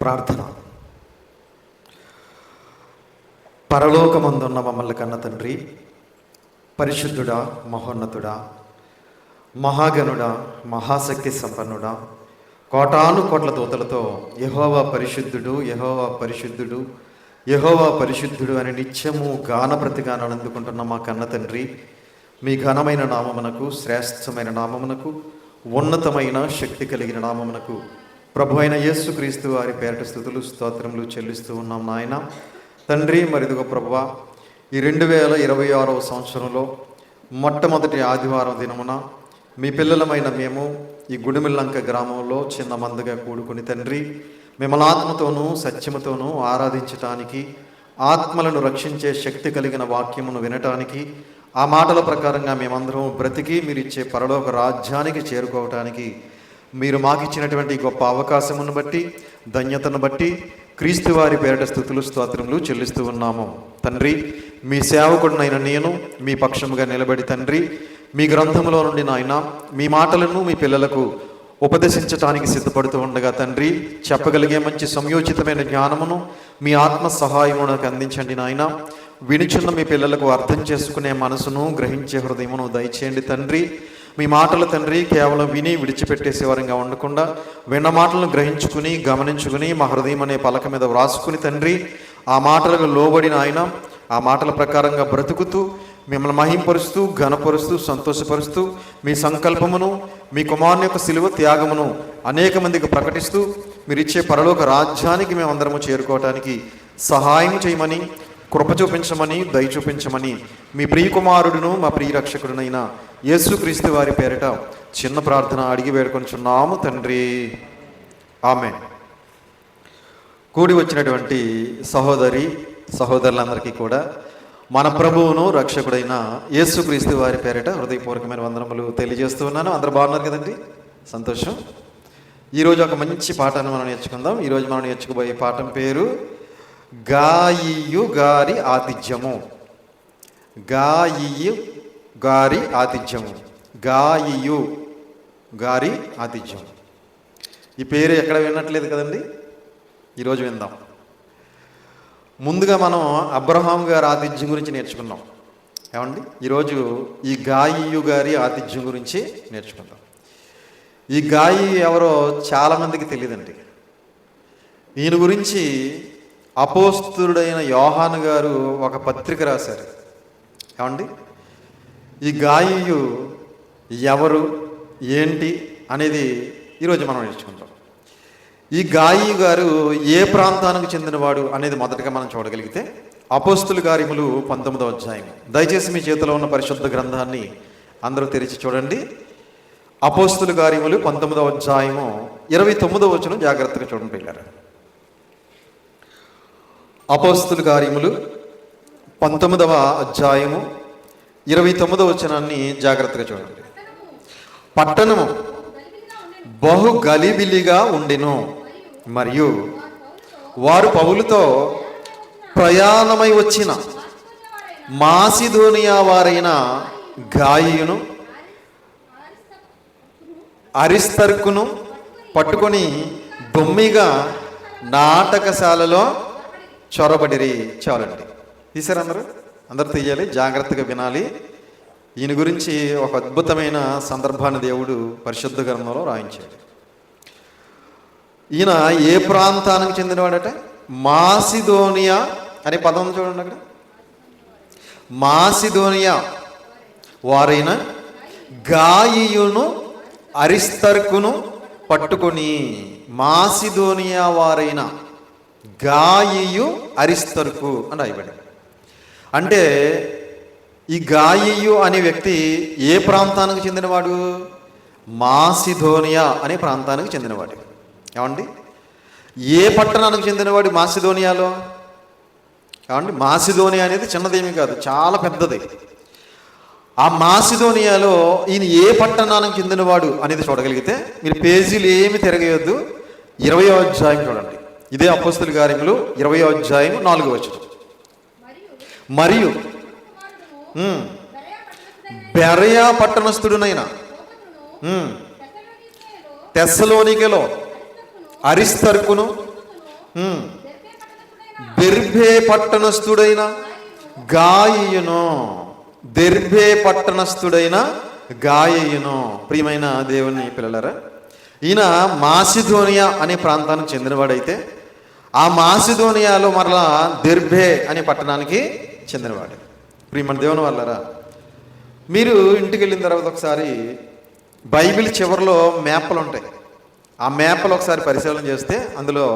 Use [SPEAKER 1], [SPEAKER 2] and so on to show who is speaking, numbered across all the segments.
[SPEAKER 1] ప్రార్థన. పరలోకమందున్న మమ్మల్ని కన్న తండ్రి పరిశుద్ధుడా మహోన్నతుడా మహాగనుడా మహాశక్తి సంపన్నుడా కోటాను కోట్ల దూతలతో యహోవా పరిశుద్ధుడు యహోవా పరిశుద్ధుడు యహోవా పరిశుద్ధుడు అని నిత్యము గాన ప్రతిగానాలు అందుకుంటున్న మా కన్న తండ్రి మీ ఘనమైన నామమునకు శ్రేష్టమైన నామమునకు ఉన్నతమైన శక్తి కలిగిన నామమునకు ప్రభు అయిన యేసుక్రీస్తు వారి పేరట స్థుతులు స్తోత్రములు చెల్లిస్తూ ఉన్నాం నాయన. తండ్రి మరిదిగో ప్రభు ఈ రెండు వేల ఇరవై ఆరవ సంవత్సరంలో మొట్టమొదటి ఆదివారం దినమున మీ పిల్లలమైన మేము ఈ గుడిమిల్లంక గ్రామంలో చిన్న మందుగా కూడుకుని తండ్రి మిమ్మల్ని ఆత్మతోనూ సత్యముతోనూ ఆరాధించటానికి ఆత్మలను రక్షించే శక్తి కలిగిన వాక్యమును వినటానికి ఆ మాటల ప్రకారంగా మేమందరం బ్రతికి మీరు ఇచ్చే పరలోక రాజ్యానికి చేరుకోవటానికి మీరు మాకిచ్చినటువంటి ఇచ్చినటువంటి గొప్ప అవకాశమును బట్టి ధన్యతను బట్టి క్రీస్తు వారి పేరట స్థుతులు స్తోత్రములు చెల్లిస్తూ ఉన్నాము. తండ్రి మీ సేవకుడినైన నేను మీ పక్షముగా నిలబడి తండ్రి మీ గ్రంథంలో నుండి నాయన మీ మాటలను మీ పిల్లలకు ఉపదేశించటానికి సిద్ధపడుతూ ఉండగా తండ్రి చెప్పగలిగే మంచి సంయోచితమైన జ్ఞానమును మీ ఆత్మ సహాయము నాకు అందించండి నాయన. వినుచున్న మీ పిల్లలకు అర్థం చేసుకునే మనసును గ్రహించే హృదయమును దయచేయండి తండ్రి. మీ మాటలు తండ్రి కేవలం విని విడిచిపెట్టేసేవారంగా ఉండకుండా విన్న మాటలను గ్రహించుకుని గమనించుకుని మా హృదయం అనే పలక మీద వ్రాసుకుని తండ్రి ఆ మాటలకు లోబడిన ఆయన ఆ మాటల ప్రకారంగా బ్రతుకుతూ మిమ్మల్ని మహింపరుస్తూ ఘనపరుస్తూ సంతోషపరుస్తూ మీ సంకల్పమును మీ కుమారుని యొక్క సిలువ త్యాగమును అనేక మందికి ప్రకటిస్తూ మీరు ఇచ్చే పరలోక రాజ్యానికి మేమందరము చేరుకోవటానికి సహాయం చేయమని కృప చూపించమని దయ చూపించమని మీ ప్రియకుమారుడును మా ప్రియరక్షకుడునైన యేసుక్రీస్తు వారి పేరిట చిన్న ప్రార్థన అడిగి వేడుకొంచున్నాము తండ్రి. ఆమె కూడి వచ్చినటువంటి సహోదరి సహోదరులందరికీ కూడా మన ప్రభువును రక్షకుడైన యేసుక్రీస్తు వారి పేరిట హృదయపూర్వకమైన వందనములు తెలియజేస్తూ ఉన్నాను. అందరు బాగున్నారు కదండి? సంతోషం. ఈరోజు ఒక మంచి పాఠాన్ని మనం నేర్చుకుందాం. ఈరోజు మనం నేర్చుకోబోయే పాఠం పేరు గాయియు గారి ఆతిథ్యము. గాయియు గారి ఆతిథ్యము. గాయియు గారి ఆతిథ్యం ఈ పేరు ఎక్కడ వినట్లేదు కదండి? ఈరోజు విందాం. ముందుగా మనం అబ్రహాం గారి ఆతిథ్యం గురించి నేర్చుకున్నాం ఏమండి? ఈరోజు ఈ గాయియు గారి ఆతిథ్యం గురించి నేర్చుకుందాం. ఈ గాయి ఎవరో చాలామందికి తెలియదండి. ఈయన గురించి అపోస్తుడైన యోహాను గారు ఒక పత్రిక రాశారు. ఏమండి? ఈ గాయు ఎవరు? ఏంటి? అనేది ఈరోజు మనం నేర్చుకుంటాం. ఈ గాయి గారు ఏ ప్రాంతానికి చెందినవాడు అనేది మొదటగా మనం చూడగలిగితే అపోస్తుల కార్యములు పంతొమ్మిదవ అధ్యాయం. దయచేసి మీ చేతిలో ఉన్న పరిశుద్ధ గ్రంథాన్ని అందరూ తెరిచి చూడండి. అపోస్తుల కార్యములు పంతొమ్మిదవ అధ్యాయము ఇరవై తొమ్మిదవ వచనం జాగ్రత్తగా చూడండి పిల్లలు. అపోస్తుల కార్యములు పంతొమ్మిదవ అధ్యాయము ఇరవై తొమ్మిదవ వచనాన్ని జాగ్రత్తగా చూడండి. పట్టణము బహు గలిబిలిగా ఉండెను. మరియు వారు పౌలుతో ప్రయాణమై వచ్చిన మాసిధోనియా వారైన గాయను అరిస్తర్కును పట్టుకొని దొమ్మిగా నాటకశాలలో చొరబడిరి చాలండి. తీసారు అందరూ అందరూ తీయాలి జాగ్రత్తగా వినాలి. ఈయన గురించి ఒక అద్భుతమైన సందర్భాన్ని దేవుడు పరిశుద్ధ గ్రంథంలో రాయించాడు. ఈయన ఏ ప్రాంతానికి చెందినవాడట? మాసిదోనియా అనే పదం చూడండి అక్కడ. మాసిదోనియా వారైన గాయియును అరిస్తర్కును పట్టుకొని మాసిదోనియా వారైన గాయియు అరిస్తరుకు అని రాయబడి అంటే ఈ గాయియు అనే వ్యక్తి ఏ ప్రాంతానికి చెందినవాడు? మాసిధోనియా అనే ప్రాంతానికి చెందినవాడు. ఏమండి? ఏ పట్టణానికి చెందినవాడు మాసిధోనియాలో? ఏమండి? మాసిధోనియా అనేది చిన్నదేమీ కాదు చాలా పెద్దది. ఆ మాసిధోనియాలో ఈయన ఏ పట్టణానికి చెందినవాడు అనేది చూడగలిగితే మీరు పేజీలు ఏమి తిరగేయొద్దు. ఇరవయో అధ్యాయం చూడండి. ఇదే అపస్తుల కార్యములు ఇరవై అధ్యాయం నాలుగో వచ్చిన మరియు బెరయా పట్టణస్థుడునైనా తెస్సలోనికలో అరిస్తర్కును ఉమ్. పట్టణస్థుడైన గాయయును. దెర్భే పట్టణస్థుడైన గాయయును. ప్రియమైన దేవుని పిల్లలరా ఈయన మాసిధోనియా అనే ప్రాంతానికి చెందినవాడైతే ఆ మాసిధోనియాలో మరలా దెర్భే అనే పట్టణానికి చెందినవాడు. ప్రియమణ దేవుని వల్లరా మీరు ఇంటికి వెళ్ళిన తర్వాత ఒకసారి బైబిల్ చివరిలో మేపలు ఉంటాయి. ఆ మేపలు ఒకసారి పరిశీలన చేస్తే అందులో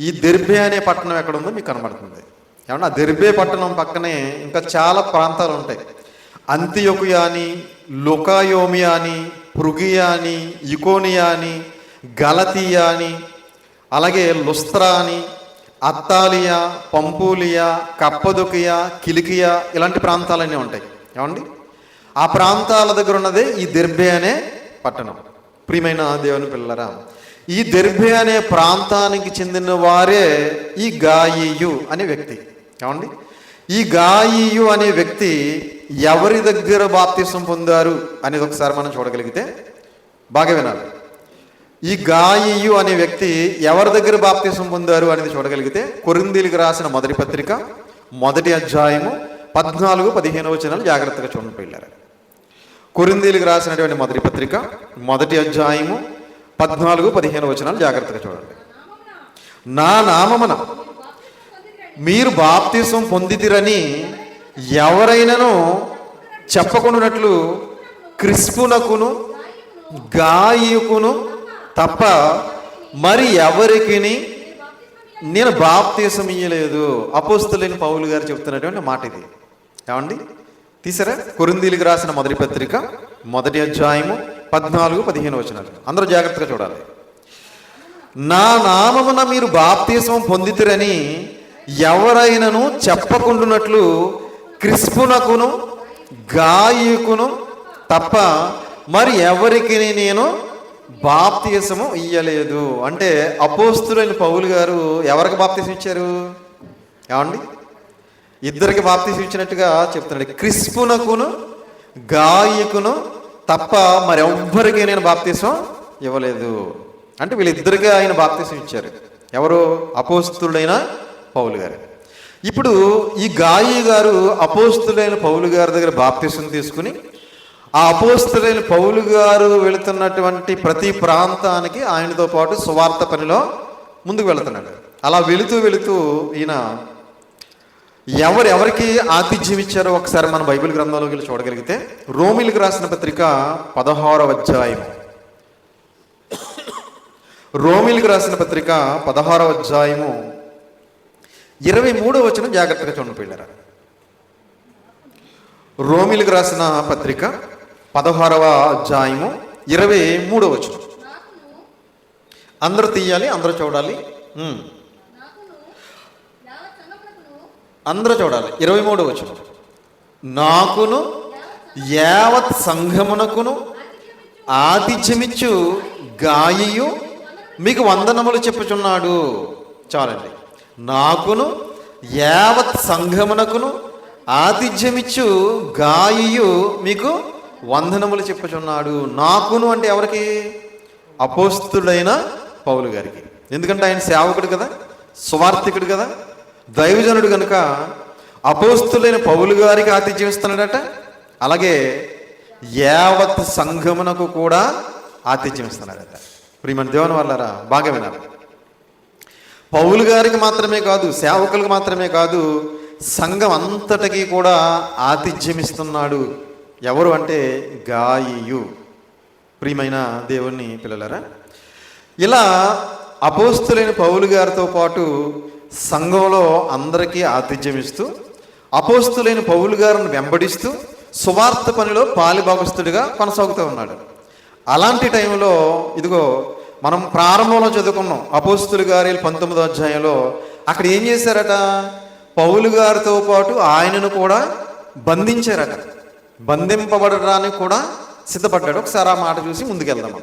[SPEAKER 1] ఈ దెర్భే అనే పట్టణం ఎక్కడ ఉందో మీకు కనబడుతుంది. ఏమన్నా దెర్భే దెర్బే పట్టణం పక్కనే ఇంకా చాలా ప్రాంతాలు ఉంటాయి. అంత్యొకుయా అని లుకాయోమియా అని పృగియా అని ఇకోనియా అని గలతీయా అని అలాగే లుస్త్రా అని అత్తాలియా పంపూలియా కప్పదుకియా కిలికియా ఇలాంటి ప్రాంతాలన్నీ ఉంటాయి. ఏమండి? ఆ ప్రాంతాల దగ్గర ఉన్నదే ఈ దెర్బే అనే పట్టణం. ప్రియమైన దేవుని పిల్లరా ఈ దెర్బే అనే ప్రాంతానికి చెందిన వారే ఈ గాయియు అనే వ్యక్తి. ఏమండి? ఈ గాయియు అనే వ్యక్తి ఎవరి దగ్గర బాప్తిసం పొందారు అనేది ఒకసారి మనం చూడగలిగితే బాగా వినాలి. ఈ గాయియు అనే వ్యక్తి ఎవరి దగ్గర బాప్తిసం పొందారు అనేది చూడగలిగితే కొరిందీలకు రాసిన మొదటి పత్రిక మొదటి అధ్యాయము పద్నాలుగు పదిహేను వచనాలు జాగ్రత్తగా చూడండి వెళ్ళారు కొరిందీలకు రాసినటువంటి మొదటి పత్రిక మొదటి అధ్యాయము పద్నాలుగు పదిహేను వచనాలు జాగ్రత్తగా చూడండి. నా నామమున మీరు బాప్తిసం పొందితిరని ఎవరైనాను చెప్పకున్నట్లు క్రిస్పునకును గాయకును తప్ప మరి ఎవరికి నేను బాప్తీసం ఇయ్యలేదు. అపోస్తులేని పౌలు గారు చెప్తున్నటువంటి మాట ఇది. ఏమండి? తీసారా? కొరిందీలకు రాసిన మొదటి పత్రిక మొదటి అధ్యాయము పద్నాలుగు పదిహేను వచనాలు. అందరూ జాగ్రత్తగా చూడాలి. నా నామమున మీరు బాప్తీసం పొందితిరని ఎవరైనను చెప్పకుండునట్లు క్రిస్పునకును గాయకును తప్ప మరి ఎవరికి నేను బాప్తీసము ఇయ్యలేదు. అంటే అపోస్తులైన పౌలు గారు ఎవరికి బాప్తీసం ఇచ్చారు? ఏమండి? ఇద్దరికి బాప్తీసం ఇచ్చినట్టుగా చెప్తున్నాడు. క్రిస్పునకును గాయకును తప్ప మరెవ్వరికి నేను బాప్తీసం ఇవ్వలేదు. అంటే వీళ్ళిద్దరికి ఆయన బాప్తీసం ఇచ్చారు. ఎవరు? అపోస్తుడైన పౌలు గారు. ఇప్పుడు ఈ గాయి గారు అపోస్తులైన పౌలు గారి దగ్గర బాప్తీసం తీసుకుని ఆ అపోస్తులైన పౌలు గారు వెళుతున్నటువంటి ప్రతి ప్రాంతానికి ఆయనతో పాటు సువార్త పనిలో ముందుకు వెళుతున్నాడు. అలా వెళుతూ వెళుతూ ఈయన ఎవరు ఎవరికి ఆతిథ్యం ఇచ్చారో ఒకసారి మన బైబిల్ గ్రంథంలోకి వెళ్ళి చూడగలిగితే రోమిలకు రాసిన పత్రిక పదహారవ అధ్యాయం. రోమిలకు రాసిన పత్రిక పదహారవ అధ్యాయము ఇరవై మూడో వచనం జాగ్రత్తగా చూడండి పిల్లరా. రోమిలకు రాసిన పత్రిక పదహారవ అధ్యాయము ఇరవై మూడవ వచనం. అందరూ తీయాలి అందరూ చూడాలి. అందరూ చూడాలి ఇరవై మూడవ వచనం. నాకును యావత్ సంఘమునకును ఆతిథ్యమిచ్చు గాయు మీకు వందనములు చెప్పుచున్నాడు. చాలండి. నాకును యావత్ సంఘమునకును ఆతిథ్యమిచ్చు గాయు మీకు వందనములు చెప్పుచున్నాడు. నాకును అంటే ఎవరికి? అపోస్తుడైన పౌలు గారికి. ఎందుకంటే ఆయన సేవకుడు కదా స్వార్థికుడు కదా దైవజనుడు కనుక అపోస్తులైన పౌలు గారికి ఆతిథ్యం ఇస్తున్నాడట అలాగే యావత్ సంఘమునకు కూడా ఆతిథ్యం ఇస్తున్నాడట. ప్రియమైన దేవుని వాళ్ళరా బాగా వినాలి. పౌలు గారికి మాత్రమే కాదు సేవకులకు మాత్రమే కాదు సంఘం అంతటికి కూడా ఆతిథ్యం ఇస్తున్నాడు. ఎవరు అంటే గాయు ప్రియమైన దేవుణ్ణి పిల్లలరా ఇలా అపోస్తులైన పౌలు గారితో పాటు సంఘంలో అందరికీ ఆతిథ్యం ఇస్తూ అపోస్తులైన పౌలు గారిని వెంబడిస్తూ సువార్త పనిలో పాలిభాగస్తుడిగా కొనసాగుతూ ఉన్నాడు. అలాంటి టైంలో ఇదిగో మనం ప్రారంభంలో చదువుకున్నాం అపోస్తులు గారి పంతొమ్మిదో అధ్యాయంలో అక్కడ ఏం చేశారట? పౌలు గారితో పాటు ఆయనను కూడా బంధించారట. బంధింపబడడానికి కూడా సిద్ధపడ్డాడు. ఒకసారి ఆ మాట చూసి ముందుకెళ్దాం మనం.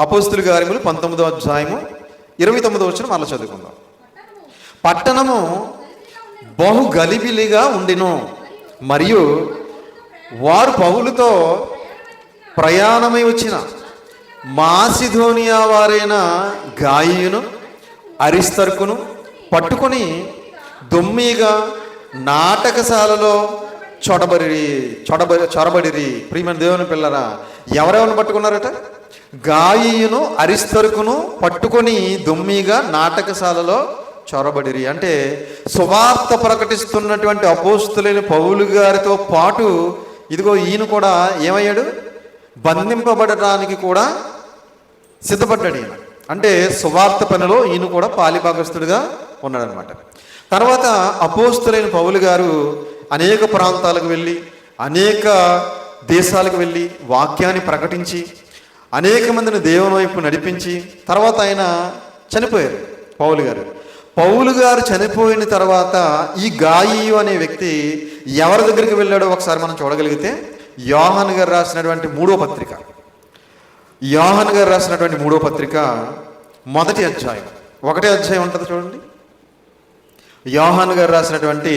[SPEAKER 1] అపోస్తులు గారిములు పంతొమ్మిదో అధ్యాయము ఇరవై తొమ్మిదో వచ్చిన మళ్ళీ చదువుకుందాం. పట్టణము బహు గలిబిలిగా ఉండిను. మరియు వారు పౌలుతో ప్రయాణమై వచ్చిన మాసిధోనియా వారైన గాయును అరిస్తర్కును పట్టుకొని దొమ్మిగా నాటకశాలలో చొడబడి చొడబడి చొరబడిరి. ప్రియమైన దేవుని పిల్లరా ఎవరెవరిని పట్టుకున్నారట? గాయను అరిస్తరుకును పట్టుకొని దుమ్మిగా నాటకశాలలో చొరబడిరి. అంటే సువార్త ప్రకటిస్తున్నటువంటి అపోస్తులైన పౌలు గారితో పాటు ఇదిగో ఈయన కూడా ఏమయ్యాడు? బంధింపబడటానికి కూడా సిద్ధపడ్డాడు ఈయన. అంటే సువార్త పనిలో ఈయన కూడా పాలిభాగస్తుడిగా ఉన్నాడనమాట తర్వాత అపోస్తులైన పౌలు గారు అనేక ప్రాంతాలకు వెళ్ళి అనేక దేశాలకు వెళ్ళి వాక్యాన్ని ప్రకటించి అనేక మందిని దేవుని వైపు నడిపించి తర్వాత ఆయన చనిపోయారు పౌలు గారు. పౌలు గారు చనిపోయిన తర్వాత ఈ గాయీయు అనే వ్యక్తి ఎవరి దగ్గరికి వెళ్ళాడో ఒకసారి మనం చూడగలిగితే యోహన్ గారు రాసినటువంటి మూడో పత్రిక. యోహన్ గారు రాసినటువంటి మూడో పత్రిక మొదటి అధ్యాయం. ఒకటే అధ్యాయం ఉంటుంది చూడండి. యోహాన్ గారు రాసినటువంటి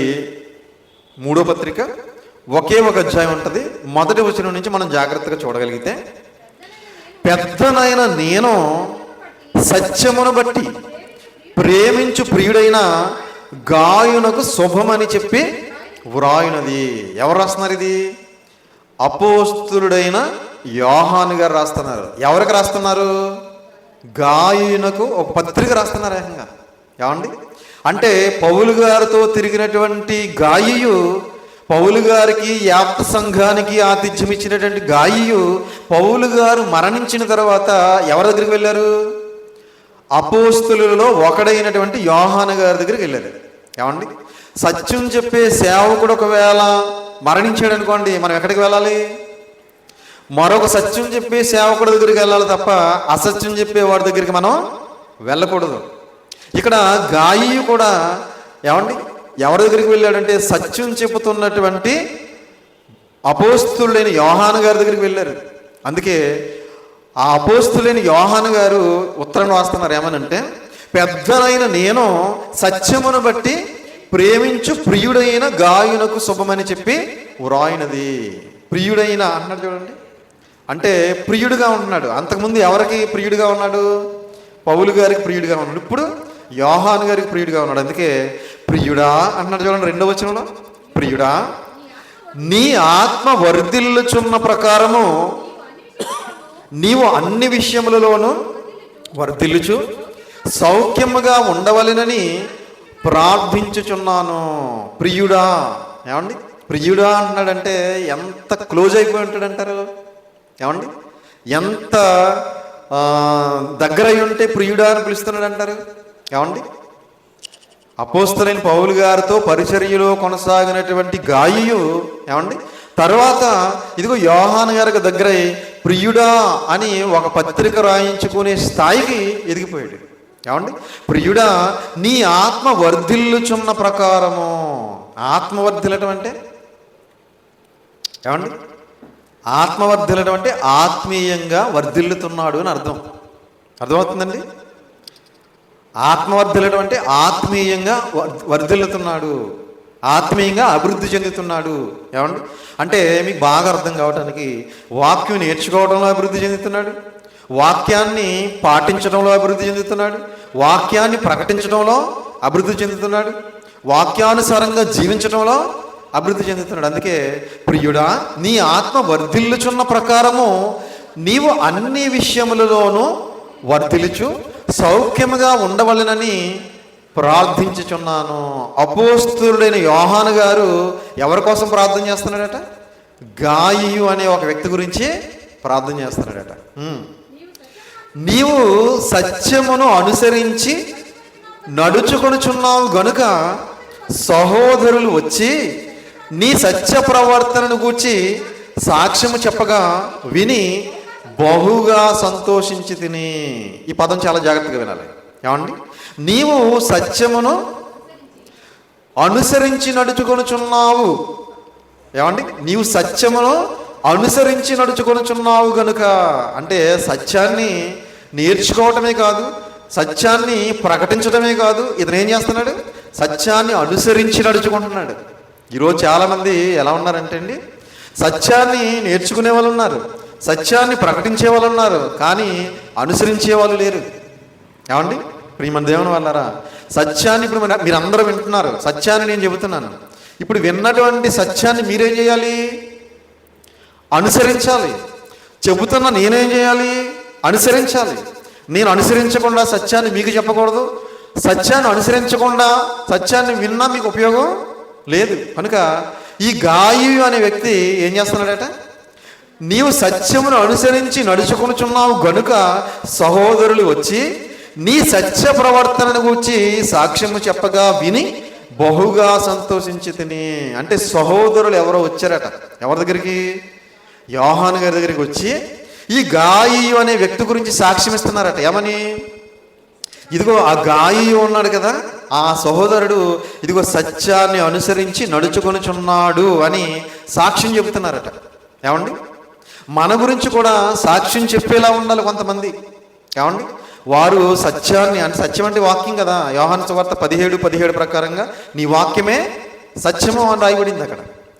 [SPEAKER 1] మూడో పత్రిక ఒకే ఒక అధ్యాయం ఉంటుంది. మొదటి వచనం నుంచి మనం జాగ్రత్తగా చూడగలిగితే పెద్దనైన నేను సత్యమును బట్టి ప్రేమించు ప్రియుడైన గాయునకు శుభమని చెప్పి వ్రాయునది. ఎవరు రాస్తున్నారు ఇది? అపోస్తుడైన యోహాను గారు రాస్తున్నారు. ఎవరికి రాస్తున్నారు? గాయునకు ఒక పత్రిక రాస్తున్నారు ఏకంగా. ఏమండి? అంటే పౌలు గారితో తిరిగినటువంటి గాయు పౌలు గారికి యాప్త సంఘానికి ఆతిథ్యం ఇచ్చినటువంటి గాయు పౌలు గారు మరణించిన తర్వాత ఎవరి దగ్గరికి వెళ్ళారు? అపోస్తులలో ఒకడైనటువంటి యోహాన గారి దగ్గరికి వెళ్ళారు. ఏమండి? సత్యం చెప్పే సేవకుడు ఒకవేళ మరణించాడు అనుకోండి మనం ఎక్కడికి వెళ్ళాలి? మరొక సత్యం చెప్పే సేవకుడి దగ్గరికి వెళ్ళాలి తప్ప అసత్యం చెప్పే వాడి దగ్గరికి మనం వెళ్ళకూడదు. ఇక్కడ గాయి కూడా ఏమండి? ఎవరి దగ్గరికి వెళ్ళాడంటే సత్యం చెబుతున్నటువంటి అపోస్తులైన యోహాను గారి దగ్గరికి వెళ్ళారు. అందుకే ఆ అపోస్తులైన యోహాను గారు ఉత్తరం రాస్తున్నారు ఏమనంటే పెద్దనైన నేను సత్యమును బట్టి ప్రేమించు ప్రియుడైన గాయునకు శుభమని చెప్పి వ్రాయినది. ప్రియుడైన అన్నాడు చూడండి. అంటే ప్రియుడిగా ఉంటున్నాడు అంతకుముందు ఎవరికి ప్రియుడిగా ఉన్నాడు? పౌలు గారికి ప్రియుడిగా ఉన్నాడు. ఇప్పుడు యోహాను గారికి ప్రియుడిగా ఉన్నాడు. అందుకే ప్రియుడా అన్నాడు చూడండి రెండో వచనంలో. ప్రియుడా నీ ఆత్మ వర్ధిల్లుచున్న ప్రకారము నీవు అన్ని విషయములలోనూ వర్ధిల్లుచు సౌఖ్యముగా ఉండవలెనని ప్రార్థించుచున్నాను. ప్రియుడా ఏమండి? ప్రియుడా అంటున్నాడంటే ఎంత క్లోజ్ అయిపోయి ఉంటాడంటారు? ఏమండి? ఎంత దగ్గర అయి ఉంటే ప్రియుడా అని పిలుస్తున్నాడు అంటారు ఏమండి? అపోస్తలైన పౌలు గారితో పరిచర్యలో కొనసాగినటువంటి గాయు ఏమండి? తర్వాత ఇదిగో యోహాన్ గారికి దగ్గర ప్రియుడా అని ఒక పత్రిక రాయించుకునే స్థాయికి ఎదిగిపోయాడు. ఏమండి? ప్రియుడా నీ ఆత్మ వర్ధిల్లుచున్న ప్రకారము. ఆత్మ వర్ధిల్లటం అంటే? ఏమండి? ఆత్మ వర్ధిల్లటం అంటే ఆత్మీయంగా వర్ధిల్లుతున్నాడు అని అర్థం. అర్థమవుతుందండి? ఆత్మవర్ధిల్లడం అంటే ఆత్మీయంగా వర్ధిల్లుతున్నాడు. ఆత్మీయంగా అభివృద్ధి చెందుతున్నాడు. ఏమండి? అంటే మీకు బాగా అర్థం కావడానికి వాక్యం నేర్చుకోవడంలో అభివృద్ధి చెందుతున్నాడు. వాక్యాన్ని పాటించడంలో అభివృద్ధి చెందుతున్నాడు. వాక్యాన్ని ప్రకటించడంలో అభివృద్ధి చెందుతున్నాడు. వాక్యానుసారంగా జీవించడంలో అభివృద్ధి చెందుతున్నాడు. అందుకే ప్రియుడా నీ ఆత్మ వర్ధిల్లుచున్న ప్రకారము నీవు అన్ని విషయములలోనూ వర్ధిల్చు సౌఖ్యముగా ఉండవలెనని ప్రార్థించుచున్నాను. అపోస్తుడైన యోహాను గారు ఎవరి కోసం ప్రార్థన చేస్తున్నాడట? గాయు అనే ఒక వ్యక్తి గురించి ప్రార్థన చేస్తున్నాడట. నీవు సత్యమును అనుసరించి నడుచుకొనుచున్నావు గనుక సహోదరులు వచ్చి నీ సత్య ప్రవర్తనను గూర్చి సాక్ష్యము చెప్పగా విని బహుగా సంతోషించి తిని ఈ పదం చాలా జాగ్రత్తగా వినాలి. ఏమండి? నీవు సత్యమును అనుసరించి నడుచుకొనుచున్నావు. ఏమండి? నీవు సత్యమును అనుసరించి నడుచుకొనుచున్నావు గనుక అంటే సత్యాన్ని నేర్చుకోవటమే కాదు సత్యాన్ని ప్రకటించడమే కాదు ఇతను ఏం చేస్తున్నాడు? సత్యాన్ని అనుసరించి నడుచుకుంటున్నాడు. ఈరోజు చాలామంది ఎలా ఉన్నారంటే అండి? సత్యాన్ని నేర్చుకునే వాళ్ళు ఉన్నారు. సత్యాన్ని ప్రకటించే వాళ్ళు ఉన్నారు కానీ అనుసరించే వాళ్ళు లేరు. ఏమండి? ప్రియమ దేవుని వల్లరా సత్యాన్ని ఇప్పుడు మీరు- అందరూ వింటున్నారు. సత్యాన్ని నేను చెబుతున్నాను. ఇప్పుడు విన్నటువంటి సత్యాన్ని మీరేం చేయాలి? అనుసరించాలి. చెబుతున్నా నేనేం చేయాలి? అనుసరించాలి. నేను అనుసరించకుండా సత్యాన్ని మీకు చెప్పకూడదు. సత్యాన్ని అనుసరించకుండా సత్యాన్ని విన్నా మీకు ఉపయోగం లేదు. కనుక ఈ గాయు అనే వ్యక్తి ఏం చేస్తున్నాడట? నీవు సత్యమును అనుసరించి నడుచుకొనుచున్నావు గనుక సహోదరులు వచ్చి నీ సత్య ప్రవర్తనను గురించి సాక్ష్యము చెప్పగా విని బహుగా సంతోషించి తిని. అంటే సహోదరులు ఎవరో వచ్చారట. ఎవరి దగ్గరికి? యోహాన్ గారి దగ్గరికి వచ్చి ఈ గాయు అనే వ్యక్తి గురించి సాక్ష్యం ఇస్తున్నారట. ఏమని? ఇదిగో ఆ గాయు ఉన్నాడు కదా ఆ సహోదరుడు ఇదిగో సత్యాన్ని అనుసరించి నడుచుకొనుచున్నాడు అని సాక్ష్యం చెబుతున్నారట. ఏమండి? మన గురించి కూడా సాక్ష్యం చెప్పేలా ఉండాలి కొంతమంది. ఏమండి? వారు సత్యాన్ని అంటే సత్యం అంటే వాక్యం కదా. యోహాను సువార్త పదిహేడు పదిహేడు ప్రకారంగా నీ వాక్యమే సత్యము అని రాయబడింది అక్కడ.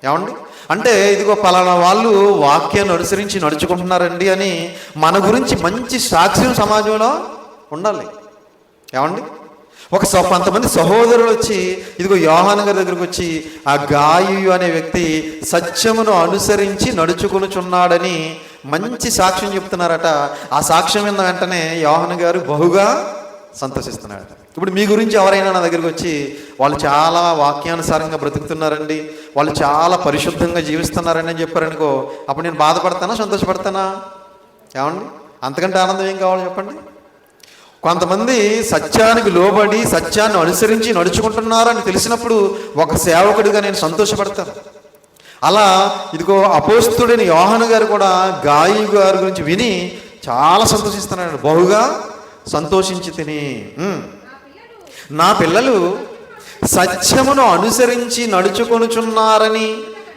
[SPEAKER 1] ఏమండి? అంటే ఇదిగో పలానా వాళ్ళు వాక్యాన్ని అనుసరించి నడుచుకుంటున్నారండి అని మన గురించి మంచి సాక్ష్యం సమాజంలో ఉండాలి. ఏమండి? ఒక సో కొంతమంది సహోదరులు వచ్చి ఇదిగో యోహాన్ గారి దగ్గరకు వచ్చి ఆ గాయు అనే వ్యక్తి సత్యమును అనుసరించి నడుచుకునుచున్నాడని మంచి సాక్ష్యం చెప్తున్నారట. ఆ సాక్ష్యం విన్న వెంటనే యోహన్ గారు బహుగా సంతోషిస్తున్నారట. ఇప్పుడు మీ గురించి ఎవరైనా నా దగ్గరికి వచ్చి వాళ్ళు చాలా వాక్యానుసారంగా బ్రతుకుతున్నారండి వాళ్ళు చాలా పరిశుద్ధంగా జీవిస్తున్నారని అని చెప్పారనుకో అప్పుడు నేను బాధపడతానా సంతోషపడతానా? ఏమండి? అంతకంటే ఆనందం ఏం కావాలో చెప్పండి? కొంతమంది సత్యానికి లోబడి సత్యాన్ని అనుసరించి నడుచుకుంటున్నారని తెలిసినప్పుడు ఒక సేవకుడిగా నేను సంతోషపడతాను. అలా ఇదిగో అపోస్తుడైన యోహన్ గారు కూడా గాయి గారి గురించి విని చాలా సంతోషిస్తున్నాడు బహుగా సంతోషించి తిని. నా పిల్లలు సత్యమును అనుసరించి నడుచుకొనుచున్నారని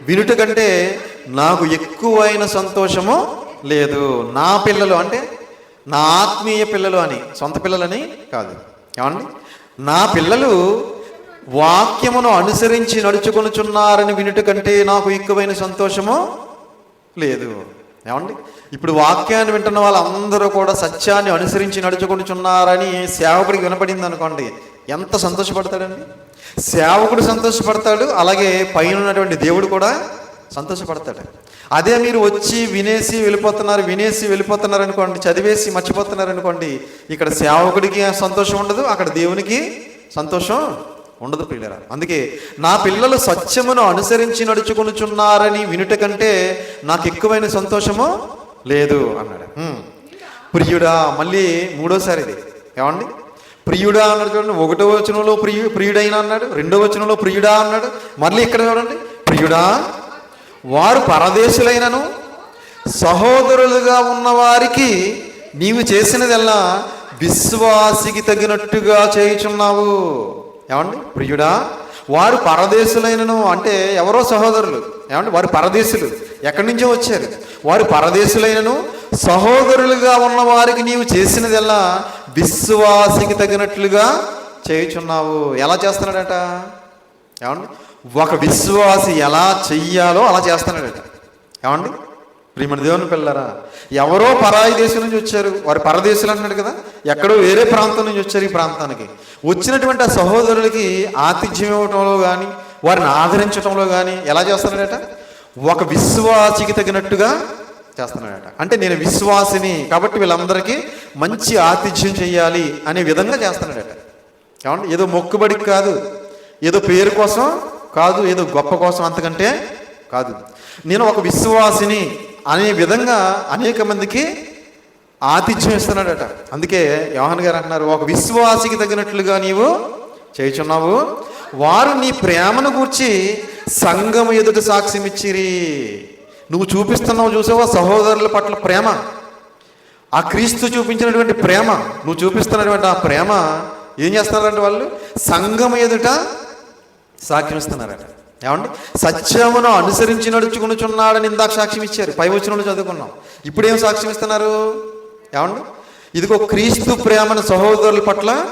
[SPEAKER 1] వినుట కంటే నాకు ఎక్కువైన సంతోషము లేదు. నా పిల్లలు అంటే నా ఆత్మీయ పిల్లలు అని సొంత పిల్లలని కాదు. ఏమండి? నా పిల్లలు వాక్యమును అనుసరించి నడుచుకొనుచున్నారని వినుట కంటే నాకు ఎక్కువైన సంతోషము లేదు. ఏమండి? ఇప్పుడు వాక్యాన్ని వింటున్న వాళ్ళందరూ కూడా సత్యాన్ని అనుసరించి నడుచుకుంటున్నారని సేవకుడికి వినపడింది అనుకోండి ఎంత సంతోషపడతాడండి? సేవకుడు సంతోషపడతాడు అలాగే పైన ఉన్నటువంటి దేవుడు కూడా సంతోషపడతాడు. అదే మీరు వచ్చి వినేసి వెళ్ళిపోతున్నారు వినేసి వెళ్ళిపోతున్నారు అనుకోండి చదివేసి మర్చిపోతున్నారు అనుకోండి ఇక్కడ సేవకుడికి సంతోషం ఉండదు అక్కడ దేవునికి సంతోషం ఉండదు పిల్లరా అందుకే నా పిల్లలు సత్యమును అనుసరించి నడుచుకొనుచున్నారని వినుట కంటే నాకు ఎక్కువైన సంతోషము లేదు అన్నాడు. ప్రియుడా మళ్ళీ మూడోసారి ఇది. ఏమండి? ప్రియుడా అన్నాడు చూడండి ఒకటో వచనంలో ప్రియు ప్రియుడైన అన్నాడు రెండో వచనంలో ప్రియుడా అన్నాడు మళ్ళీ ఇక్కడ చూడండి ప్రియుడా వారు పరదేశులైనను సహోదరులుగా ఉన్నవారికి నీవు చేసినదల్లా విశ్వాసికి తగినట్టుగా చేయుచున్నావు. ఏమండి? ప్రియుడా వారు పరదేశులైనను అంటే ఎవరో సహోదరులు. ఏమండి? వారు పరదేశులు. ఎక్కడి నుంచో వచ్చారు. వారు పరదేశులైనను సహోదరులుగా ఉన్న వారికి నీవు చేసినదల్లా విశ్వాసికి తగినట్లుగా చేయుచున్నావు. ఎలా చేస్తున్నాడట? ఏమండి? ఒక విశ్వాసి ఎలా చెయ్యాలో అలా చేస్తున్నాడు ఏమండి? ప్రియమణ దేవుని పిల్లరా ఎవరో పరాయి దేశం నుంచి వచ్చారు. వారు పరదేశులు అంటున్నాడు కదా. ఎక్కడో వేరే ప్రాంతం నుంచి వచ్చారు ఈ ప్రాంతానికి. వచ్చినటువంటి ఆ సహోదరులకి ఆతిథ్యం ఇవ్వటంలో కానీ వారిని ఆదరించడంలో కానీ ఎలా చేస్తున్నాడట? ఒక విశ్వాసికి తగినట్టుగా చేస్తున్నాడట. అంటే నేను విశ్వాసిని కాబట్టి వీళ్ళందరికీ మంచి ఆతిథ్యం చేయాలి అనే విధంగా చేస్తున్నాడట. ఏమండి? ఏదో మొక్కుబడికి కాదు. ఏదో పేరు కోసం కాదు ఏదో గొప్ప కోసం అంతకంటే కాదు. నేను ఒక విశ్వాసిని అనే విధంగా అనేక మందికి ఆతిథ్యం ఇస్తున్నాడట అందుకే యోహన్ గారు అంటున్నారు ఒక విశ్వాసికి తగినట్లుగా నీవు చేయుచున్నావు. వారు నీ ప్రేమను గూర్చి సంఘం ఎదుట సాక్ష్యం ఇచ్చిరి నువ్వు చూపిస్తున్నావు చూసావా? సహోదరుల పట్ల ప్రేమ. ఆ క్రీస్తు చూపించినటువంటి ప్రేమ. నువ్వు చూపిస్తున్నటువంటి ఆ ప్రేమ ఏం చేస్తున్నారంటే వాళ్ళు? సంఘం ఎదుట సాక్ష్యం ఇస్తున్నారట ఏమండి? సత్యమును అనుసరించి నడుచుకునిచున్నాడని ఇందాక సాక్ష్యం ఇచ్చారు. పై వచనంలో చదువుకున్నాం. ఇప్పుడు ఏం సాక్ష్యం ఇస్తున్నారు ఏమండి? ఇదిగో క్రీస్తు ప్రేమను సహోదరుల పట్ల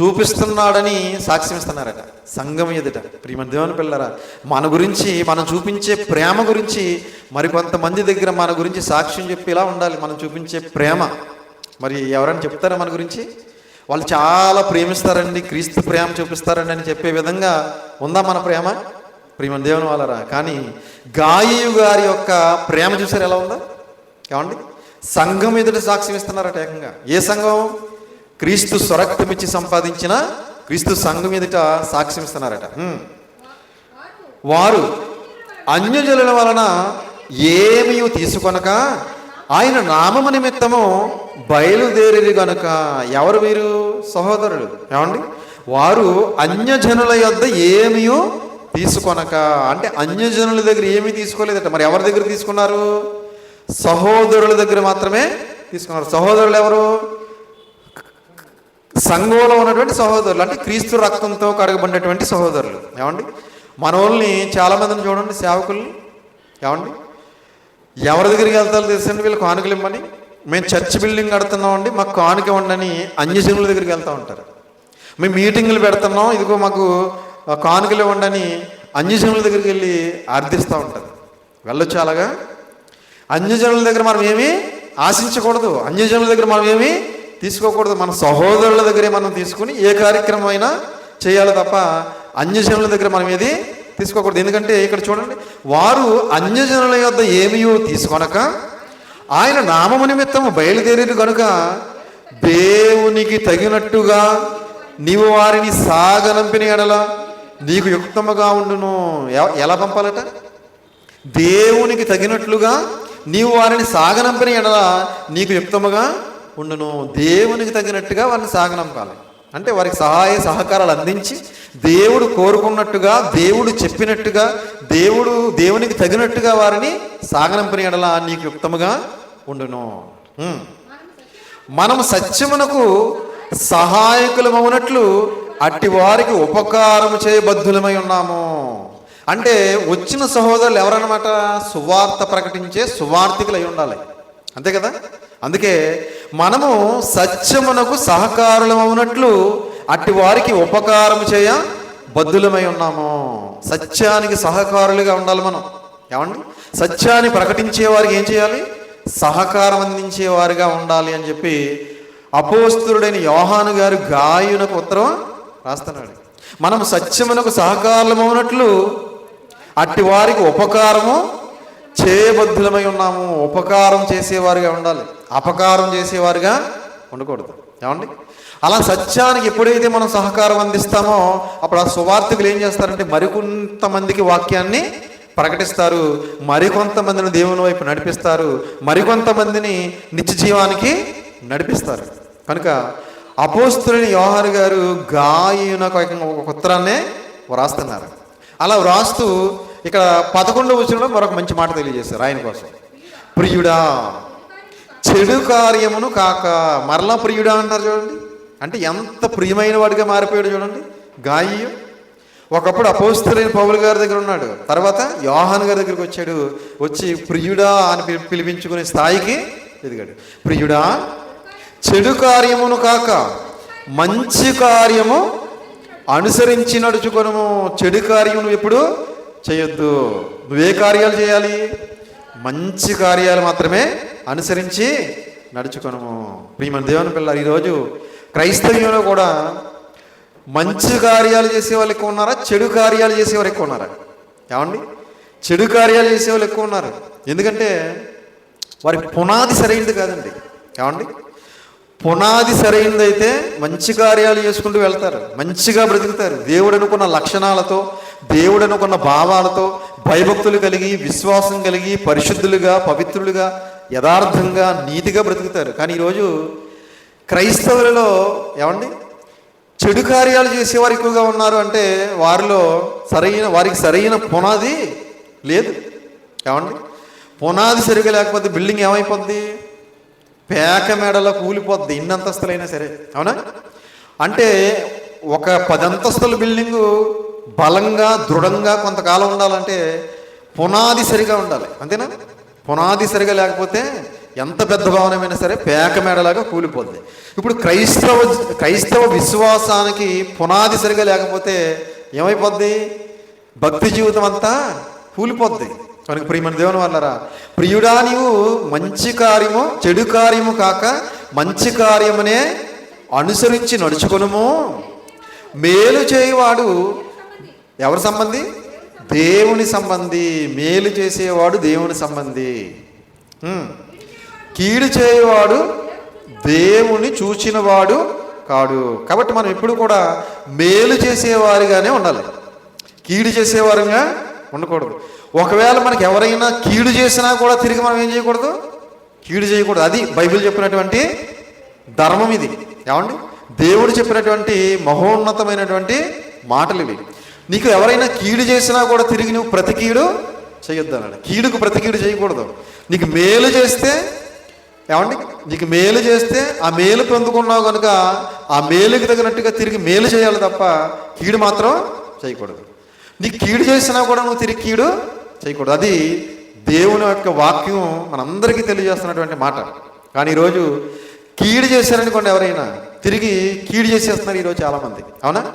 [SPEAKER 1] చూపిస్తున్నాడని సాక్ష్యం ఇస్తున్నారట సంఘం ఎదుట. ప్రియమ దేవుని పిల్లరా మన గురించి మనం చూపించే ప్రేమ గురించి మరికొంతమంది దగ్గర మన గురించి సాక్ష్యం చెప్పేలా ఉండాలి. మనం చూపించే ప్రేమ. మరి ఎవరైనా చెప్తారా మన గురించి? వాళ్ళు చాలా ప్రేమిస్తారండి క్రీస్తు ప్రేమ చూపిస్తారండి అని చెప్పే విధంగా ఉందా మన ప్రేమ? ప్రేమ దేవుని వాళ్ళరా. కానీ గాయు గారి యొక్క ప్రేమ చూసారు ఎలా ఉందా? ఏమండి? సంఘం ఎదుట సాక్ష్యం ఇస్తున్నారట ఏకంగా. ఏ సంఘం? క్రీస్తు స్వరక్తమిచ్చి సంపాదించిన క్రీస్తు సంఘం ఎదుట సాక్ష్యం ఇస్తున్నారట. వారు అన్యజనుల వలన ఏమీ తీసుకొనక ఆయన నామమ నిమిత్తము బయలుదేరిది గనుక. ఎవరు వీరు? సహోదరులు. ఏమండి? వారు అన్యజనుల యొద్ద ఏమీ తీసుకొనక. అంటే అన్యజనుల దగ్గర ఏమీ తీసుకోలేదట. మరి ఎవరి దగ్గర తీసుకున్నారు? సహోదరుల దగ్గర మాత్రమే తీసుకున్నారు. సహోదరులు ఎవరు? సంఘంలో ఉన్నటువంటి సహోదరులు. అంటే క్రీస్తు రక్తంతో కడగబడినటువంటి సహోదరులు. ఏమండి? మన వాళ్ళని చాలామందిని చూడండి సేవకుల్ని. ఏమండి? ఎవరి దగ్గరికి వెళ్తారో తెలుసండి వీళ్ళు కానుకలు ఇమ్మని? మేము చర్చ్ బిల్డింగ్ కడుతున్నామండి మాకు కానుక ఇవ్వండి అన్యజనుల దగ్గరికి వెళ్తూ ఉంటారు. మేము మీటింగులు పెడుతున్నాం ఇదిగో మాకు కానుకలు ఇవ్వండి అని అన్యజనుల దగ్గరికి వెళ్ళి అర్థిస్తూ ఉంటారు. వెళ్ళొచ్చు అలాగా? అన్యజనుల దగ్గర మనం ఏమీ ఆశించకూడదు. అన్యజనుల దగ్గర మనం ఏమీ తీసుకోకూడదు. మన సహోదరుల దగ్గరే మనం తీసుకుని ఏ కార్యక్రమం అయినా చేయాలి తప్ప అన్యజనుల దగ్గర మనం ఏది తీసుకోకూడదు. ఎందుకంటే ఇక్కడ చూడండి వారు అన్యజనుల యొద్ద ఏమీ తీసుకొనక ఆయన నామము నిమిత్తము బయలుదేరేది కనుక దేవునికి తగినట్టుగా నీవు వారిని సాగనంపిన ఎడల నీకు యుక్తముగా ఉండును. ఎ- ఎలా పంపాలట? దేవునికి తగినట్లుగా నీవు వారిని సాగనంపిన ఎడల నీకు యుక్తముగా ఉండును. దేవునికి తగినట్టుగా వారిని సాగనంపాలి. అంటే వారికి సహాయ సహకారాలు అందించి దేవుడు కోరుకున్నట్టుగా దేవుడు చెప్పినట్టుగా దేవుడు దేవునికి తగినట్టుగా వారిని సాగనంపిన ఎడలా నీకు యుక్తముగా ఉండును. మనం సత్యమునకు సహాయకులమవునట్లు అట్టి వారికి ఉపకారము చేయబద్ధులమై ఉన్నాము. అంటే వచ్చిన సహోదరులు ఎవరన్నమాట? సువార్త ప్రకటించే సువార్థికులు అయి ఉండాలి. అంతే కదా? అందుకే మనము సత్యమునకు సహకారులమవునట్లు అట్టి వారికి ఉపకారం చేయ బద్దులమై ఉన్నాము. సత్యానికి సహకారులుగా ఉండాలి మనం. ఏమండి? సత్యాన్ని ప్రకటించే వారికి ఏం చేయాలి? సహకారం అందించే వారిగా ఉండాలి అని చెప్పి అపోస్తుడైన యోహాను గారు గాయునకు ఉత్తరం రాస్తున్నాడు. మనం సత్యమునకు సహకారమవునట్లు అట్టి వారికి ఉపకారము చేయబద్ధులమై ఉన్నాము. ఉపకారం చేసేవారుగా ఉండాలి. అపకారం చేసేవారుగా ఉండకూడదు. ఏమండి? అలా సత్యానికి ఎప్పుడైతే మనం సహకారం అందిస్తామో అప్పుడు ఆ సువార్థికులు ఏం చేస్తారంటే మరికొంతమందికి వాక్యాన్ని ప్రకటిస్తారు. మరికొంతమందిని దేవుని వైపు నడిపిస్తారు. మరికొంతమందిని నిత్య జీవానికి నడిపిస్తారు. కనుక అపోస్తులని యోహారు గారు గాయనకు ఒక ఉత్తరాన్నే వ్రాస్తున్నారు. అలా వ్రాస్తూ ఇక్కడ పదకొండు వచ్చిన మరొక మంచి మాట తెలియజేశారు ఆయన కోసం. ప్రియుడా చెడు కార్యమును కాక మరలా ప్రియుడా అంటారు చూడండి. అంటే ఎంత ప్రియమైన వాడిగా మారిపోయాడు చూడండి. గాయం ఒకప్పుడు అపోస్తులైన పౌలు గారి దగ్గర ఉన్నాడు. తర్వాత యోహాన్ గారి దగ్గరికి వచ్చాడు. వచ్చి ప్రియుడా అని పిలిపించుకునే స్థాయికి ఎదిగాడు. ప్రియుడా చెడు కార్యమును కాక మంచి కార్యము అనుసరించి నడుచుకొనము. చెడు కార్యము ఎప్పుడు చేయొద్దు. నువ్వే కార్యాలు చేయాలి. మంచి కార్యాలు మాత్రమే అనుసరించి నడుచుకొనము. ప్రియమని దేవుని పిల్లలు ఈరోజు క్రైస్తవ్యంలో కూడా మంచి కార్యాలు చేసే వాళ్ళు ఎక్కువ ఉన్నారా? చెడు కార్యాలు చేసేవారు ఎక్కువ ఉన్నారా? ఏమండి? చెడు కార్యాలు చేసేవాళ్ళు ఎక్కువ ఉన్నారు. ఎందుకంటే వారి పునాది సరైనది కాదండి. ఏమండి? పునాది సరైనదైతే మంచి కార్యాలు చేసుకుంటూ వెళ్తారు. మంచిగా బ్రతుకుతారు. దేవుడు అనుకున్న లక్షణాలతో దేవుడనుకున్న భావాలతో భయభక్తులు కలిగి విశ్వాసం కలిగి పరిశుద్ధులుగా పవిత్రులుగా యథార్థంగా నీతిగా బ్రతుకుతారు. కానీ ఈరోజు క్రైస్తవులలో ఏమండి? చెడు కార్యాలు చేసేవారు ఎక్కువగా ఉన్నారు అంటే వారిలో సరైన వారికి సరైన పునాది లేదు. ఏమండి? పునాది సరిగా లేకపోతే బిల్డింగ్ ఏమైపోద్ది? పేక మేడలో కూలిపోద్ది ఇన్నంతస్తులైనా సరే. అవునా? అంటే ఒక పదంతస్తుల బిల్డింగ్ బిల్డింగు బలంగా దృఢంగా కొంతకాలం ఉండాలంటే పునాది సరిగా ఉండాలి. అంతేనా? పునాది సరిగా లేకపోతే ఎంత పెద్ద భవనమైనా సరే పేక మేడలాగా కూలిపోద్ది. ఇప్పుడు క్రైస్తవ క్రైస్తవ విశ్వాసానికి పునాది సరిగా లేకపోతే ఏమైపోద్ది? భక్తి జీవితం అంతా కూలిపోద్ది. కనుక ప్రియమైన దేవుని వల్లరా ప్రియుడా నీవు మంచి కార్యము చెడు కార్యము కాక మంచి కార్యమునే అనుసరించి నడుచుకునుము. మేలు చేయవాడు ఎవరి సంబంధి? దేవుని సంబంధి. మేలు చేసేవాడు దేవుని సంబంధి. కీడు చేయవాడు దేవుని చూచినవాడు కాడు. కాబట్టి మనం ఎప్పుడు కూడా మేలు చేసేవారిగానే ఉండాలి. కీడు చేసేవారుగా ఉండకూడదు. ఒకవేళ మనకి ఎవరైనా కీడు చేసినా కూడా తిరిగి మనం ఏం చేయకూడదు? కీడు చేయకూడదు. అది బైబిల్ చెప్పినటువంటి ధర్మం ఇది. ఏమండి? దేవుడు చెప్పినటువంటి మహోన్నతమైనటువంటి మాటలు ఇవి. నీకు ఎవరైనా కీడు చేసినా కూడా తిరిగి నువ్వు ప్రతికీడు చేయొద్దు అన్నాడు కీడుకు ప్రతికీడు చేయకూడదు. నీకు మేలు చేస్తే ఏమండి? నీకు మేలు చేస్తే ఆ మేలు పొందుకున్నావు కనుక ఆ మేలుకి తగినట్టుగా తిరిగి మేలు చేయాలి తప్ప కీడు మాత్రం చేయకూడదు. నీకు కీడు చేసినా కూడా నువ్వు తిరిగి కీడు చేయకూడదు. అది దేవుని యొక్క వాక్యం మనందరికీ తెలియజేస్తున్నటువంటి మాట. కానీ ఈరోజు కీడు చేశారనుకోండి ఎవరైనా తిరిగి కీడు చేసేస్తున్నారు ఈరోజు చాలామంది. అవునా?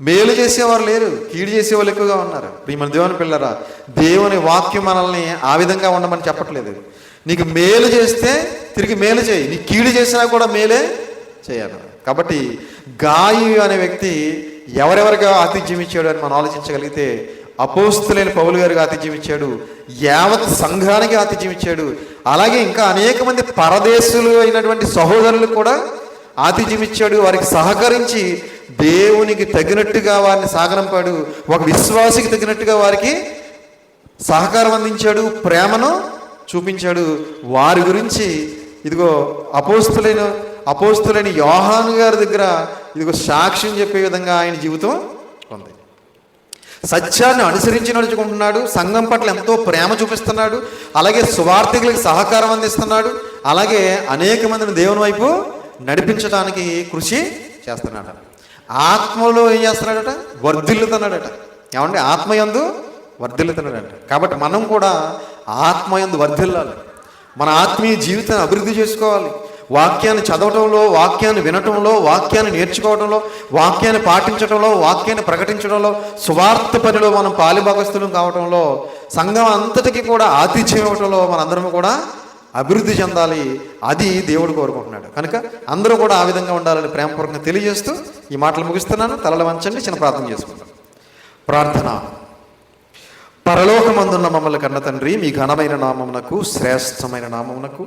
[SPEAKER 1] మేలు చేసేవారు లేరు కీడు చేసేవాళ్ళు ఎక్కువగా ఉన్నారు. మన దేవుని పిల్లరా దేవుని వాక్యం మనల్ని ఆ విధంగా ఉండమని చెప్పట్లేదు. నీకు మేలు చేస్తే తిరిగి మేలు చేయి. నీ కీడు చేసినా కూడా మేలే చేయాలి కాబట్టి గాయు అనే వ్యక్తి ఎవరెవరిగా ఆతిథ్యం ఇచ్చాడు అని మనం ఆలోచించగలిగితే అపోస్తులైన పౌలు గారికి ఆతిథ్యం ఇచ్చాడు యావత్ సంఘానికి ఆతిథ్యం ఇచ్చాడు అలాగే ఇంకా అనేక మంది పరదేశులు అయినటువంటి సహోదరులు కూడా ఆతిథ్యం ఇచ్చాడు వారికి సహకరించి దేవునికి తగినట్టుగా వారిని సాగనంపాడు. ఒక విశ్వాసికి తగినట్టుగా వారికి సహకారం అందించాడు. ప్రేమను చూపించాడు. వారి గురించి ఇదిగో అపోస్తులైన అపోస్తులైన యోహాను గారి దగ్గర ఇదిగో సాక్ష్యం చెప్పే విధంగా ఆయన జీవితం సత్యాన్ని అనుసరించి నడుచుకుంటున్నాడు. సంఘం పట్ల ఎంతో ప్రేమ చూపిస్తున్నాడు. అలాగే సువార్థికులకు సహకారం అందిస్తున్నాడు. అలాగే అనేక మందిని దేవుని వైపు నడిపించడానికి కృషి చేస్తున్నాడు ఆత్మలో ఏం చేస్తున్నాడట? వర్ధిల్లుతున్నాడట. ఏమంటే ఆత్మయందు వర్ధిల్లుతున్నాడట. కాబట్టి మనం కూడా ఆత్మయందు వర్ధిల్లాలి. మన ఆత్మీయ జీవితాన్ని అభివృద్ధి చేసుకోవాలి. వాక్యాన్ని చదవటంలో వాక్యాన్ని వినటంలో వాక్యాన్ని నేర్చుకోవడంలో వాక్యాన్ని పాటించడంలో వాక్యాన్ని ప్రకటించడంలో సువార్త పనిలో మనం పాలిభాగస్తులం కావటంలో సంఘం అంతటికి కూడా ఆతిథ్యం ఇవ్వటంలో మనందరం కూడా అభివృద్ధి చెందాలి. అది దేవుడు కోరుకుంటున్నాడు. కనుక అందరూ కూడా ఆ విధంగా ఉండాలని ప్రేమపూర్వకంగా తెలియజేస్తూ ఈ మాటలు ముగిస్తున్నాను. తలలు వంచండి చిన్న ప్రార్థన చేసుకుంటాం ప్రార్థన. పరలోకమందున్న మమ్మల్ని కన్న తండ్రి మీ ఘనమైన నామమునకు శ్రేష్టమైన నామమునకు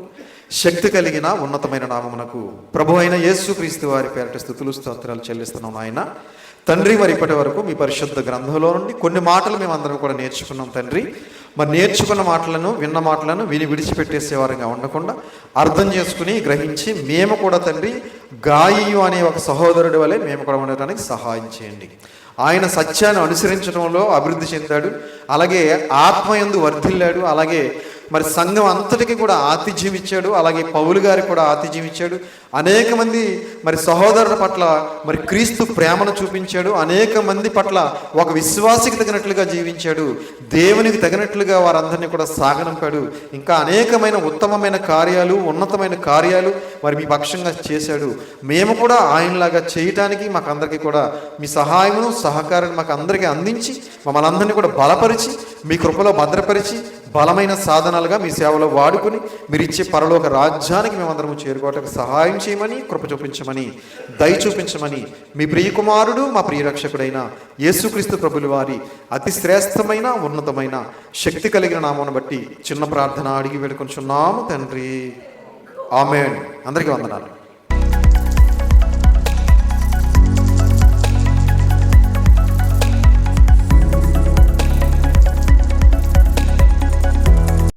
[SPEAKER 1] శక్తి కలిగిన ఉన్నతమైన నామమునకు ప్రభు అయిన యేసుక్రీస్తు వారి పేరట స్థుతులు స్తోత్రాలు చెల్లిస్తున్నాం ఆయన తండ్రి మరి ఇప్పటి వరకు మీ పరిశుద్ధ గ్రంథంలో నుండి కొన్ని మాటలు మేము కూడా నేర్చుకున్నాం తండ్రి. మరి నేర్చుకున్న మాటలను విన్న మాటలను విని విడిచిపెట్టేసేవారంగా ఉండకుండా అర్థం చేసుకుని గ్రహించి మేము కూడా తండ్రి గాయు అనే ఒక సహోదరుడి వలె మేము కూడా ఉండటానికి సహాయం చేయండి. ఆయన సత్యాన్ని అనుసరించడంలో అభివృద్ధి చెందాడు. అలాగే ఆత్మయందు వర్ధిల్లాడు. అలాగే మరి సంఘం అంతటికి కూడా ఆతిథ్యం ఇచ్చాడు. అలాగే పౌలు గారికి కూడా ఆతిథ్యం ఇచ్చాడు. అనేక మంది మరి సహోదరుల పట్ల మరి క్రీస్తు ప్రేమను చూపించాడు. అనేక మంది పట్ల ఒక విశ్వాసికి తగినట్లుగా జీవించాడు. దేవునికి తగినట్లుగా వారందరినీ కూడా సాగనంపాడు. ఇంకా అనేకమైన ఉత్తమమైన కార్యాలు ఉన్నతమైన కార్యాలు మరి మీ పక్షంగా చేశాడు. మేము కూడా ఆయనలాగా చేయటానికి మాకు అందరికీ కూడా మీ సహాయమును సహకారాన్ని మాకు అందరికీ అందించి మమ్మల్ని అందరినీ కూడా బలపరిచి మీ కృపలో భద్రపరిచి బలమైన సాధనాలుగా మీ సేవలో వాడుకుని మీరు ఇచ్చే పరలోక రాజ్యానికి మేమందరము చేరుకోవటానికి సహాయం చేయమని కృప చూపించమని దయ చూపించమని మీ ప్రియకుమారుడు మా ప్రియరక్షకుడైన యేసుక్రీస్తు ప్రభులు వారి అతి శ్రేష్టమైన ఉన్నతమైన శక్తి కలిగిన నామను బట్టి చిన్న ప్రార్థన అడిగి వేడుకొంచున్నాము తండ్రి. ఆమెన్. అందరికీ వందనాలు.